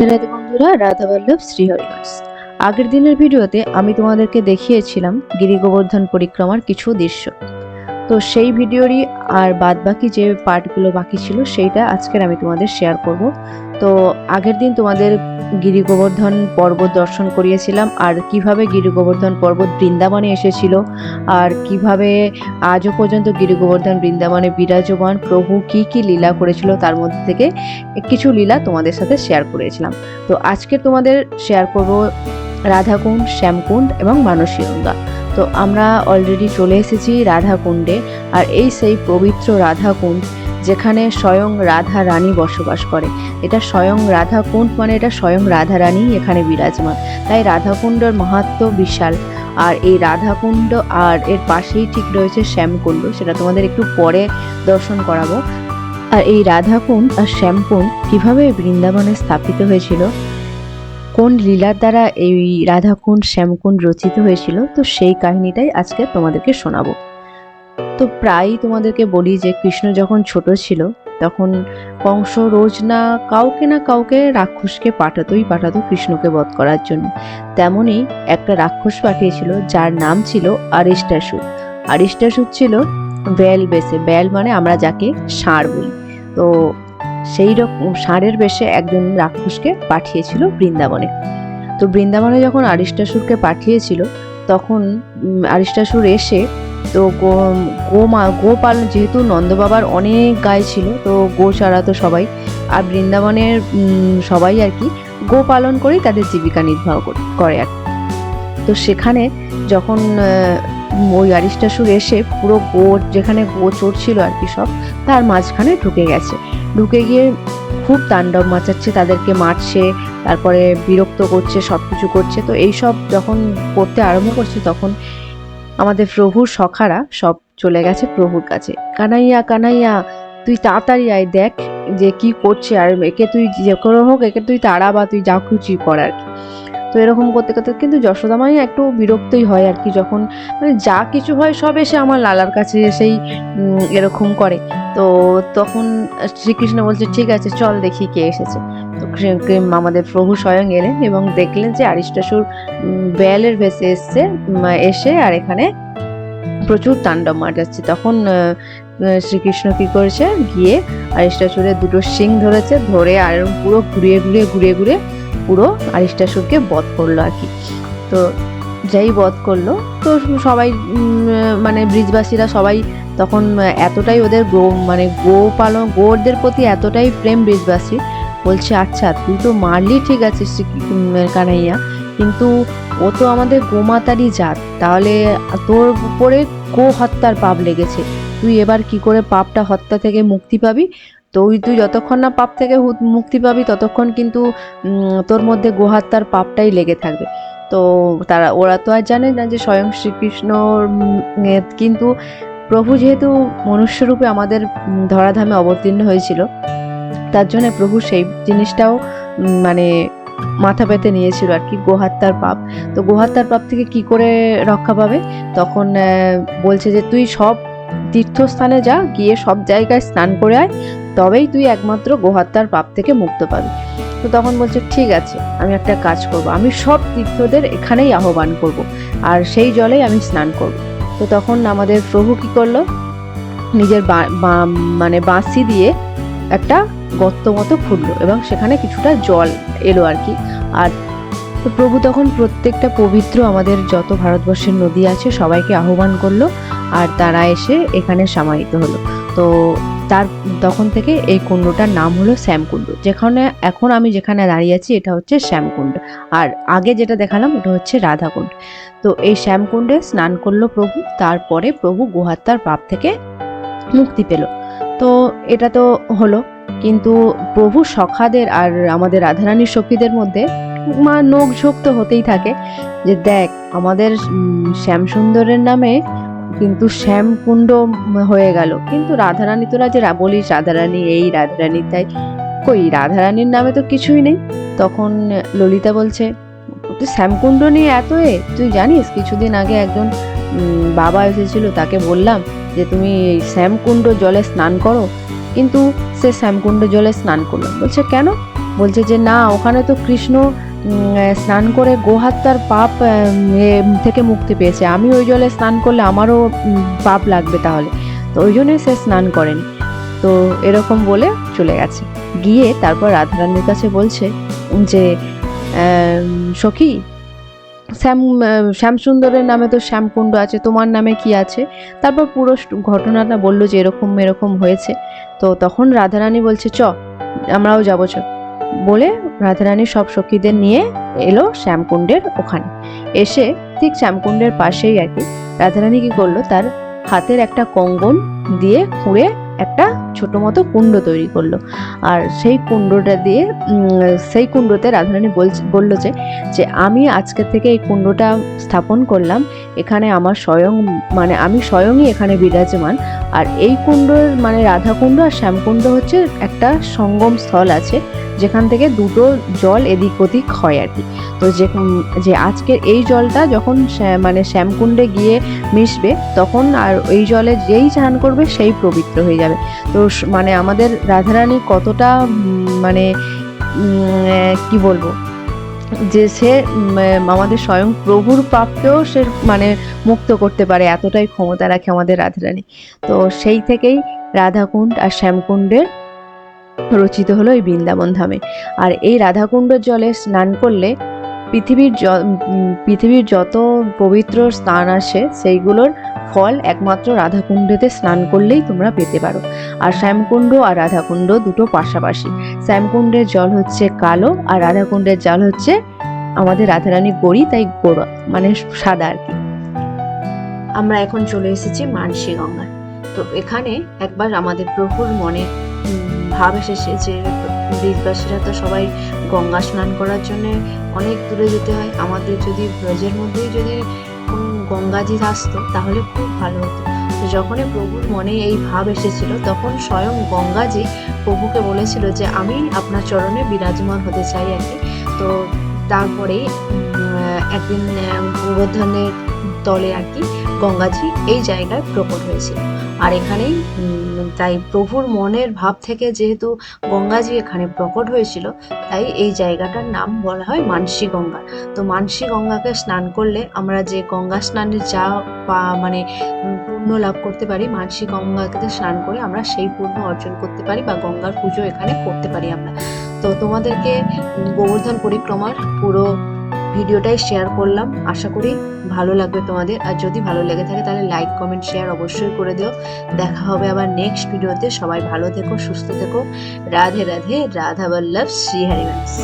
রাধে রাধে বন্ধুরা, রাধা বল্লভ শ্রীহরিবাস আগের দিনের ভিডিওতে আমি তোমাদেরকে দেখিয়েছিলাম গিরি গোবর্ধন পরিক্রমার কিছু দৃশ্য। তো সেই ভিডিওরই আর বাদ বাকি যে পার্টগুলো বাকি ছিল, সেইটা আজকের আমি তোমাদের শেয়ার করব। তো আগের দিন তোমাদের গিরি গোবর্ধন পর্বত দর্শন করিয়েছিলাম, আর কীভাবে গিরি গোবর্ধন পর্বত বৃন্দাবনে এসেছিল, আর কীভাবে আজও পর্যন্ত গিরি গোবর্ধন বৃন্দাবনে বিরাজমান, প্রভু কি কি লীলা করেছিল তার মধ্যে থেকে কিছু লীলা তোমাদের সাথে শেয়ার করেছিলাম। তো আজকে তোমাদের শেয়ার করব রাধাকুণ্ড, শ্যামকুণ্ড এবং মানসীগঙ্গা তো আমরা অলরেডি চলে এসেছি রাধাকুণ্ডে, আর এই সেই পবিত্র রাধাকুণ্ড যেখানে স্বয়ং রাধা রানী বসবাস করে। এটা স্বয়ং রাধাকুণ্ড মানে এটা স্বয়ং রাধা রানী এখানে বিরাজমান। তাই রাধাকুণ্ডের মাহাত্ম বিশাল। আর এই রাধাকুণ্ড আর এর পাশেই ঠিক রয়েছে শ্যামকুণ্ড, সেটা তোমাদের একটু পরে দর্শন করাবো। আর এই রাধাকুণ্ড আর শ্যামকুণ্ড কীভাবে বৃন্দাবনে স্থাপিত হয়েছিল? কোন লীলার দ্বারা এই রাধাকুণ্ড শ্যামকুণ্ড রচিত হয়েছিল? তো সেই কাহিনীটাই আজকে তোমাদেরকে শোনাবো। তো প্রায়ই তোমাদেরকে বলি যে কৃষ্ণ যখন ছোট ছিল, তখন কংস রোজ না কাউকে না কাউকে রাক্ষসকে পাঠাতোই পাঠাতো কৃষ্ণকে বধ করার জন্য। তেমনই একটা রাক্ষস পাঠিয়েছিল যার নাম ছিল আরিষ্টাসুর। আরিষ্টাসুর ছিল ব্যাল বেশে ব্যাল মানে আমরা যাকে ষাঁড় বলি। তো সেই রকম ষাঁড়ের বেশে একজন রাক্ষসকে পাঠিয়েছিল বৃন্দাবনে। তো বৃন্দাবনে যখন আরিষ্টাসুরকে পাঠিয়েছিল, তখন আরিষ্টাসুর এসে তো গো গো মা গো পালন যেহেতু নন্দবাবার অনেক গায়ে ছিল, তো গো চারাতো সবাই। আর বৃন্দাবনের সবাই আর কি গো পালন করেই তাদের জীবিকা নির্বাহ করে- আর। তো সেখানে যখন ওই আরিষ্টাসুর এসে পুরো গো যেখানে গো চড়ছিল আর কি সব, তার মাঝখানে ঢুকে গেছে। ঢুকে গিয়ে খুব তাণ্ডব মাচাচ্ছে, তাদেরকে মারছে, তারপরে বিরক্ত করছে সব কিছু করছে। তো এইসব যখন করতে আরম্ভ করছে, তখন আমাদের প্রভুর সখারা সব চলে গেছে প্রভুর কাছে। কানাইয়া কানাইয়া, তুই তাড়াতাড়ি আয়, দেখ যে কি করছে আর একে তুই যে কোনো হোক, একে তুই তাড়া বা তুই যা খুশি কর আর কি। তো এরকম করতে করতে কিন্তু যশোদামাই একটু বিরক্তই হয় আর কি, যখন মানে যা কিছু হয় সব এসে আমার লালার কাছে এসেই এরকম করে। তো তখন শ্রীকৃষ্ণ বলছে, ঠিক আছে, চল দেখি কে এসেছে। আমাদের প্রভু স্বয়ং এলেন এবং দেখলেন যে আরিষ্টাসুর বেয়ালের ভেসে এসছে এসে আর এখানে প্রচুর তাণ্ডব মাটাচ্ছে তখন শ্রীকৃষ্ণ কি করেছে? গিয়ে আরিষ্টাসুরের দুটো শিং ধরেছে, ধরে আর পুরো ঘুরিয়ে ঘুরিয়ে ঘুরিয়ে ঘুরিয়ে পুরো আরিষ্টাসুরকে বধ করল আর কি। তো যাই বধ করল, তো সবাই মানে ব্রিজবাসীরা সবাই তখন এতটাই ওদের গো মানে গো পালন গোদের প্রতি এতটাই প্রেম ব্রিজবাসী, বলছে আচ্ছা তুই তো মারলি, ঠিক আছে কানাইয়া, কিন্তু ও তো আমাদের গোমাতারই জাত, তাহলে তোর উপরে গো হত্যার পাপ লেগেছে। তুই এবার কি করে পাপটা হত্যা থেকে মুক্তি পাবি? তো তুই যতক্ষণ না পাপ থেকে মুক্তি পাবি, ততক্ষণ কিন্তু তোর মধ্যে গোহত্যার পাপটাই লেগে থাকবে। তো তারা, ওরা তো আর জানে না যে স্বয়ং শ্রীকৃষ্ণ কিন্তু প্রভু যেহেতু মনুষ্যরূপে আমাদের ধরাধামে অবতীর্ণ হয়েছিল, তার জন্য প্রভু সেই জিনিসটাও মানে মাথা পেতে নিয়েছিল আর কি গোহাত্যার পাপ। তো গোহাত্যার পাপ থেকে কি করে রক্ষা পাবে? তখন বলছে যে তুই সব তীর্থস্থানে যা, গিয়ে সব জায়গায় স্নান করে আয় তবেই তুই একমাত্র গোহাত্যার পাপ থেকে মুক্ত পাবি। তো তখন বলছে, ঠিক আছে, আমি একটা কাজ করব। আমি সব তীর্থদের এখানেই আহ্বান করব আর সেই জলেই আমি স্নান করব। তো তখন আমাদের প্রভু কি করল? নিজের মানে বাঁশি দিয়ে একটা গর্ত মতো খুঁড়লো এবং সেখানে কিছুটা জল এলো আর কি। আর তো প্রভু তখন প্রত্যেকটা পবিত্র আমাদের যত ভারতবর্ষের নদী আছে সবাইকে আহ্বান করল আর তারা এসে এখানে সমাহিত হলো। তো তার তখন থেকে এই কুণ্ডটার নাম হলো শ্যামকুণ্ড। যেখানে এখন আমি যেখানে দাঁড়িয়ে আছি, এটা হচ্ছে শ্যামকুণ্ড। আর আগে যেটা দেখালাম, ওটা হচ্ছে রাধাকুণ্ড। তো এই শ্যামকুণ্ডে স্নান করল প্রভু, তারপরে প্রভু গুহাত্মার পাপ থেকে মুক্তি পেল। তো এটা তো হলো, কিন্তু প্রভু সখাদের আর আমাদের রাধারানীর সখীদের মধ্যে মা নোক ঝোঁক তো হতেই থাকে যে, দেখ, আমাদের শ্যামসুন্দরের নামে কিন্তু শ্যামকুণ্ড হয়ে গেল। কিন্তু রাধারানী তোরা যে বলিস রাধারানী, এই রাধারানী তাই কই, রাধারানীর নামে তো কিছুই নেই। তখন ললিতা বলছে তুই শ্যামকুণ্ড নিয়ে এত এ? তুই জানিস, কিছুদিন আগে একজন বাবা এসেছিল, তাকে বললাম যে তুমি এই শ্যামকুণ্ড জলে স্নান করো। কিন্তু সে শ্যামকুণ্ড জলে স্নান করল। বলছে, কেন? বলছে যে, না, ওখানে তো কৃষ্ণ স্নান করে গোহাত তার পাপ থেকে মুক্তি পেয়েছে। আমি ওই জলে স্নান করলে আমারও পাপ লাগবে তাহলে। তো ওই জন্যই সে স্নান করেনি। তো এরকম বলে চলে গেছে। গিয়ে তারপর রাধারানীর কাছে বলছে যে সখী, শ্যাম শ্যামসুন্দরের নামে তো শ্যামকুণ্ড আছে, তোমার নামে কি আছে? তারপর পুরো ঘটনাটা বলল যে এরকম এরকম হয়েছে। তো তখন রাধারানী বলছে, চ, আমরাও যাব, চ। বলে রাধারানী সব সখীদের নিয়ে এলো শ্যামকুণ্ডের ওখানে। এসে ঠিক শ্যামকুণ্ডের পাশেই আর কি। রাধারানী কি করল? তার হাতের একটা কঙ্গন দিয়ে খুঁড়ে একটা ছোট মতো কুণ্ড তৈরি করল। আর সেই কুণ্ডটা দিয়ে সেই কুণ্ডতে রাধারানী বলল যে যে আমি আজকে থেকে এই কুণ্ডটা স্থাপন করলাম। এখানে আমার স্বয়ং মানে আমি স্বয়ংই এখানে বিরাজমান। আর এই কুণ্ডর মানে রাধাকুণ্ড আর শ্যামকুণ্ড হচ্ছে একটা সঙ্গম স্থল আছে। যেখান থেকে দুটো জল এদিক ওদিক হয় আর কি। তো যে যে আজকের এই জলটা যখন মানে শ্যামকুণ্ডে গিয়ে মিশবে, তখন আর এই জলে যেই স্নান করবে সেই পবিত্র হয়ে যাবে। তো মানে আমাদের রাধারানী কতটা মানে কি বলব, যে সে আমাদের স্বয়ং প্রভুর প্রাপ্তেও সে মানে মুক্ত করতে পারে, এতটাই ক্ষমতা রাখে আমাদের রাধারানী। তো সেই থেকেই রাধাকুণ্ড আর শ্যামকুণ্ডের রচিত হলো এই বৃন্দাবন ধামে আর এই রাধাকুণ্ডের জলে স্নান করলে পৃথিবীর পৃথিবীর যত পবিত্র স্নান আসে, সেইগুলোর ফল একমাত্র রাধাকুণ্ডেতে স্নান করলেই তোমরা পেতে পারো। আর শ্যামকুণ্ড আর রাধাকুণ্ড দুটো পাশাপাশি। শ্যামকুণ্ডের জল হচ্ছে কালো, আর রাধাকুণ্ডের জল হচ্ছে আমাদের রাধারানী গড়ি, তাই গোড়া মানে সাদা আর কি। আমরা এখন চলে এসেছি মানসী গঙ্গায় তো এখানে একবার আমাদের প্রভুর মনে ভাব এসেছে যে ব্রিজবাসীরা তো সবাই গঙ্গা স্নান করার জন্য অনেক দূরে যেতে হয়। আমাদের যদি ব্রজের মধ্যেই যদি গঙ্গাজি আসতো তাহলে খুব ভালো হতো। তো যখনই প্রভুর মনে এই ভাব এসেছিল তখন স্বয়ং গঙ্গাজি প্রভুকে বলেছিল যে আমি আপনার চরণে বিরাজমান হতে চাই আর কি। তো তারপরেই উম, একদিন গোবর্ধনের তলে আর কি গঙ্গাজি এই জায়গায় প্রকট হয়েছিল। আর এখানেই তাই প্রভুর মনের ভাব থেকে যেহেতু গঙ্গাজি এখানে প্রকট হয়েছিল, তাই এই জায়গাটার নাম বলা হয় মানসী গঙ্গা। তো মানসী গঙ্গাকে স্নান করলে আমরা যে গঙ্গা স্নানের যা পা মানে পুণ্য লাভ করতে পারি, মানসী গঙ্গাকে স্নান করে আমরা সেই পুণ্য অর্জন করতে পারি বা গঙ্গার পুজো এখানে করতে পারি আমরা। তো তোমাদেরকে গোবর্ধন পরিক্রমার পুরো ভিডিওটাই শেয়ার করলাম। আশা করি ভালো লাগবে তোমাদের। আর যদি ভালো লেগে থাকে তাহলে লাইক কমেন্ট শেয়ার অবশ্যই করে দিও। দেখা হবে আবার নেক্সট ভিডিওতে সবাই ভালো থেকো, সুস্থ থেকো। রাধে রাধে, রাধা বল্লভ, শ্রী হরিবংশ